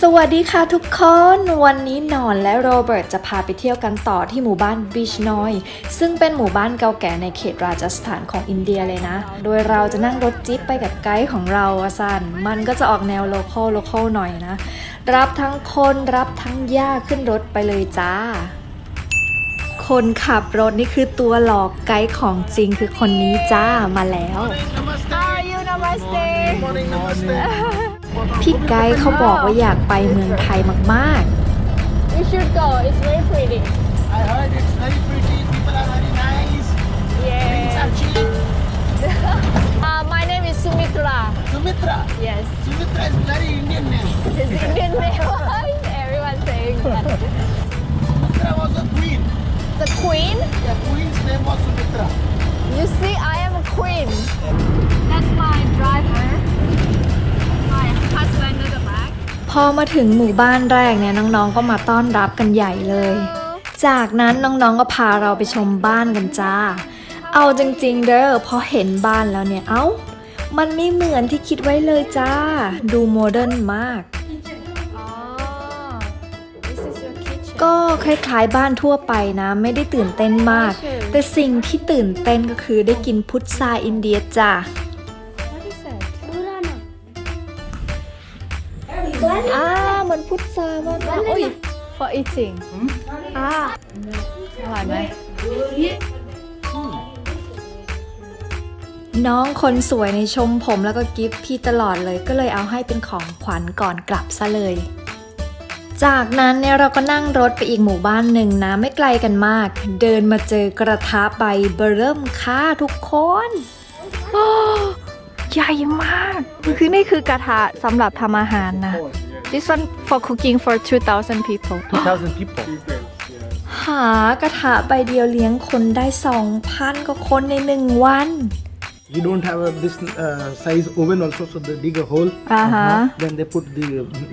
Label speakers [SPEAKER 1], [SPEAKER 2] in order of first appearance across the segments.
[SPEAKER 1] สวัสดีค่ะทุกคน วันนี้นอนและโรเบิร์ตจะพาไปเที่ยวกันต่อที่หมู่บ้านบิชนอยซึ่งเป็นหมู่บ้านเก่าแก่ในเขตราชสถานของอินเดียเลยนะ โดยเราจะนั่งรถจิ๊ปไปกับไกด์ของเราอาซันมันก็จะออกแนวโลคอลโลคอลหน่อยนะ รับทั้งคนรับทั้งย่าขึ้นรถไปเลยจ้า คนขับรถนี่คือตัวหลอกไกด์ของจริงคือคนนี้จ้ามาแล้ว
[SPEAKER 2] Morning, namaste.
[SPEAKER 1] พี่ไกด์เขาบอกว่าอยากไปเมืองไทยมากๆ
[SPEAKER 3] You should go. It's very pretty.
[SPEAKER 2] I heard it's very pretty. People are very nice. Things
[SPEAKER 3] Yeah.
[SPEAKER 2] are cheap.
[SPEAKER 3] Uh, my name is Sumitra.
[SPEAKER 2] Sumitra.
[SPEAKER 3] Yes.
[SPEAKER 2] Sumitra is very Indian name.
[SPEAKER 3] It's Indian name. Everyone saying that.
[SPEAKER 2] Sumitra was a queen.
[SPEAKER 3] The queen.
[SPEAKER 2] The queen's name was Sumitra.
[SPEAKER 3] You see, I am a queen. That's my driver.
[SPEAKER 1] พอมาถึงหมู่บ้านแรกเนี่ยน้องๆ ก็มาต้อนรับกันใหญ่เลย จากนั้นน้องๆ ก็พาเราไปชมบ้านกันจ้า เอาจริงๆ เด้อพอเห็นบ้านแล้วเนี่ยเอ้า มันไม่เหมือนที่คิดไว้เลยจ้า ดูโมเดิร์นมาก ก็คล้ายๆบ้านทั่วไปนะ ไม่ได้ตื่นเต้นมาก แต่สิ่งที่ตื่นเต้นก็คือได้กินพุทราอินเดียจ้า อ่าเหมือนพุทรามากๆโอ้ย
[SPEAKER 3] For eating. Ah. อร่อยไหม
[SPEAKER 1] น้องคนสวยในชมผมแล้วก็กิฟต์พี่ตลอดเลยก็เลยเอาให้เป็นของขวัญก่อนกลับซะเลย จากนั้นเนี่ยเราก็นั่งรถไปอีกหมู่บ้านหนึ่งนะไม่ไกลกันมาก เดินมาเจอกระทะใบเบอร์เริ่มค่าทุกคน
[SPEAKER 4] โอ้ใหญ่มาก คือนี่คือกระทะสำหรับทำอาหารนะ This one for cooking for 2,000 people
[SPEAKER 2] 2,000 people.
[SPEAKER 1] หากระทะใบเดียวเลี้ยงคนได้ 2,000 กว่าคนในหนึ่งวัน
[SPEAKER 2] You don't have a, this uh, size oven also, so they dig a hole.
[SPEAKER 4] อ่าฮะ
[SPEAKER 2] Then they put the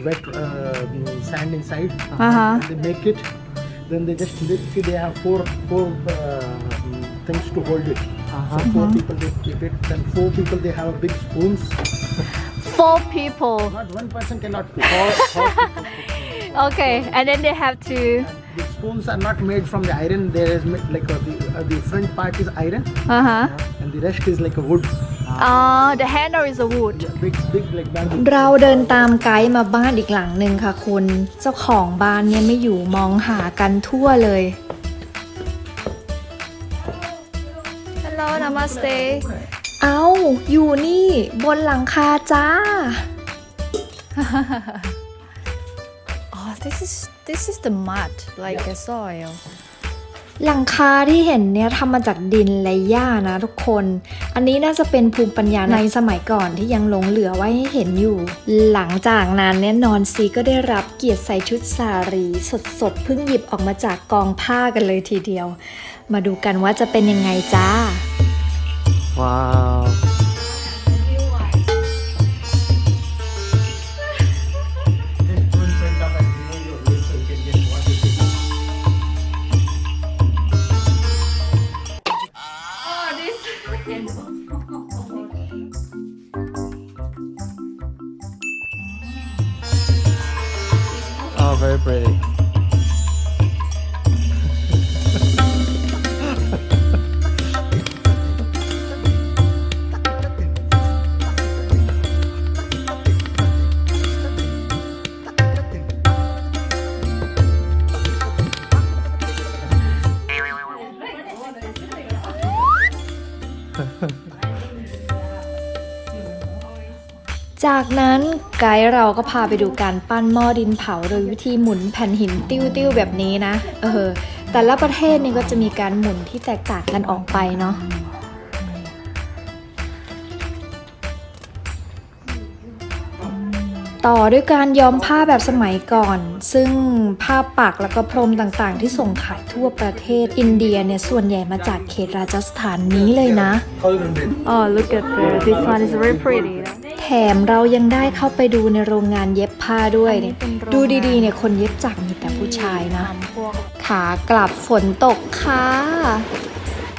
[SPEAKER 2] wet uh, sand inside.
[SPEAKER 4] Uh-huh.
[SPEAKER 2] They make it. Then they just see they have four four uh, things to hold it. So 4 people they keep it. Then four people they have big spoons.
[SPEAKER 4] Four people
[SPEAKER 2] Not one person cannot cook. Four, four people.
[SPEAKER 4] okay and then they have to
[SPEAKER 2] The spoons are not made from the iron. There is ma- like uh, the uh, the front part is iron,
[SPEAKER 4] อ่าฮะ
[SPEAKER 2] and the rest is like a wood.
[SPEAKER 4] อ๋อ the handle is a wood
[SPEAKER 2] Big big like bamboo.
[SPEAKER 1] เราเดินตามไกด์มาบ้านอีกหลังหนึ่งค่ะคุณ เจ้าของบ้านเนี่ยไม่อยู่มองหากันทั่วเลย
[SPEAKER 4] hello namaste
[SPEAKER 1] เอาอยู่นี่ บนหลังคาจ้า
[SPEAKER 4] oh this is this is the mud like the soil
[SPEAKER 1] หลังคาที่เห็นเนี่ยทำมาจากดินและหญ้านะทุกคน อันนี้น่าจะเป็นภูมิปัญญาในสมัยก่อนที่ยังหลงเหลือไว้ให้เห็นอยู่ หลังจากนั้นเนี่ยนอนซีก็ได้รับเกียรติใส่ชุดสารีสดๆเพิ่งหยิบออกมาจากกองผ้ากันเลยทีเดียว มาดูกันว่าจะเป็นยังไงจ้า
[SPEAKER 2] Wow.
[SPEAKER 5] Oh, very pretty.
[SPEAKER 1] จากนั้นไกด์เราก็พาไปดูการปั้นหม้อดินเผาโดยวิธีหมุนแผ่นหินติ้วๆแบบนี้นะ เออ แต่ละประเทศนี่ก็จะมีการหมุนที่แตกต่างกันออกไปเนาะ ต่อด้วยการย้อมผ้าแบบสมัยก่อน ซึ่งผ้าปักแล้วก็พรมต่างๆ ที่ส่งขายทั่วประเทศอินเดียเนี่ยส่วนใหญ่มาจากเขตราชสถานนี้เลยนะ
[SPEAKER 4] oh look at this this one is very pretty
[SPEAKER 1] แถมเรายังได้เข้าไปดูในโรงงานเย็บผ้าด้วยเนี่ย
[SPEAKER 4] อันนี้เป็นโรงงาน
[SPEAKER 1] ดูดีๆเนี่ยคนเย็บจักรมีแต่ผู้ชายนะ
[SPEAKER 4] พวก
[SPEAKER 1] ขากลับฝนตกค่ะ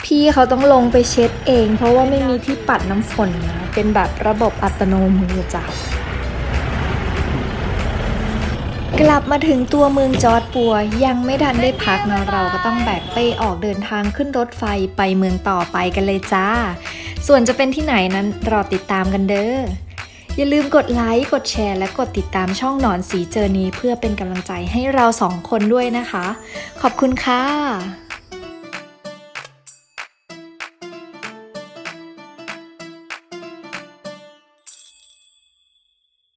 [SPEAKER 1] พี่เขาต้องลงไปเช็ดเอง เพราะว่าไม่มีที่ปัดน้ำฝนนะ เป็นแบบระบบอัตโนมือจ้ะ กลับมาถึงตัวเมืองจอร์ดปัว ยังไม่ทันได้พักเนาะเราก็ต้องแบกเป้ออกเดินทางขึ้นรถไฟไปเมืองต่อไปกันเลยจ้า ส่วนจะเป็นที่ไหนนั้นรอติดตามกันเด้อ อย่าลืมกดไลค์ กดแชร์ และกดติดตามช่องหนอนสีเจอร์นี้เพื่อเป็นกำลังใจให้เราสองคนด้วยนะคะ ขอบคุณค่ะ